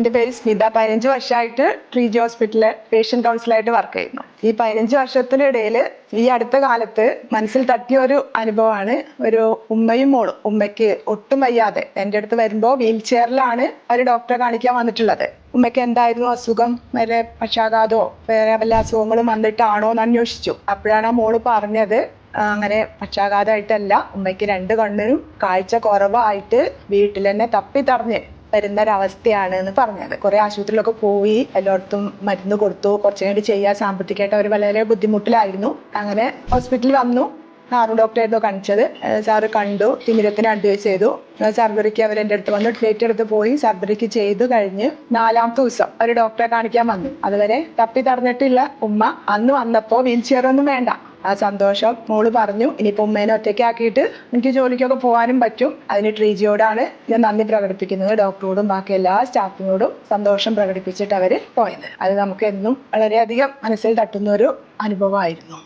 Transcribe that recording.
എന്റെ പേര് സ്മിത. പതിനഞ്ച് വർഷമായിട്ട് ട്രീജി ഹോസ്പിറ്റലിലെ പേഷ്യന്റ് കൗൺസിലായിട്ട് വർക്ക് ചെയ്യുന്നു. ഈ പതിനഞ്ച് വർഷത്തിനിടയിൽ ഈ അടുത്ത കാലത്ത് മനസ്സിൽ തട്ടിയ ഒരു അനുഭവമാണ്. ഒരു ഉമ്മയും മോളും ഉമ്മയ്ക്ക് ഒട്ടും വയ്യാതെ. എന്റെ അടുത്ത് വരുമ്പോൾ വീൽ ചെയറിലാണ് ഒരു ഡോക്ടറെ കാണിക്കാൻ വന്നിട്ടുള്ളത്. ഉമ്മയ്ക്ക് എന്തായിരുന്നു അസുഖം? വരെ പക്ഷാഘാതമോ വേറെ വല്ല അസുഖങ്ങളും വന്നിട്ടാണോ എന്ന് അന്വേഷിച്ചു. അപ്പോഴാണ് ആ മോൾ പറഞ്ഞത് അങ്ങനെ പക്ഷാഘാതമായിട്ടല്ല ഉമ്മയ്ക്ക് രണ്ട് കണ്ണിനും കാഴ്ച കുറവായിട്ട് വീട്ടിൽ തന്നെ തപ്പി തടഞ്ഞ് വരുന്ന ഒരവസ്ഥയാണ് എന്ന് പറഞ്ഞത്. കുറെ ആശുപത്രിയിലൊക്കെ പോയി എല്ലായിടത്തും മരുന്ന് കൊടുത്തു. കുറച്ചു നേരം ചെയ്യാൻ സാമ്പത്തികമായിട്ട് അവർ വളരെ ബുദ്ധിമുട്ടിലായിരുന്നു. അങ്ങനെ ഹോസ്പിറ്റലിൽ വന്നു. സാറും ഡോക്ടറായിരുന്നു കാണിച്ചത്. സാറ് കണ്ടു. തിമിരത്തിന് അഡ്വൈസ് ചെയ്തു. സർജറിക്ക് അവർ എന്റെ അടുത്ത് വന്നു. ഡേറ്റ് എടുത്ത് പോയി. സർജറിക്ക് ചെയ്തു കഴിഞ്ഞ് നാലാമത്തെ ദിവസം ഒരു ഡോക്ടറെ കാണിക്കാൻ വന്നു. അതുവരെ തപ്പി തടഞ്ഞിട്ടില്ല ഉമ്മ. അന്ന് വന്നപ്പോൾ വീൽ ചെയർ ഒന്നും വേണ്ട. ആ സന്തോഷം മോൾ പറഞ്ഞു. ഇനിയിപ്പോൾ ഉമ്മേനെ ഒറ്റയ്ക്കാക്കിയിട്ട് എനിക്ക് ജോലിക്കൊക്കെ പോകാനും പറ്റും. അതിന് ട്രീജിയോടാണ് ഞാൻ നന്ദി പ്രകടിപ്പിക്കുന്നത്. ഡോക്ടറോടും ബാക്കി എല്ലാ സ്റ്റാഫിനോടും സന്തോഷം പ്രകടിപ്പിച്ചിട്ട് അവർ പോയത്. അത് നമുക്ക് എന്നും വളരെയധികം മനസ്സിൽ തട്ടുന്ന ഒരു അനുഭവമായിരുന്നു.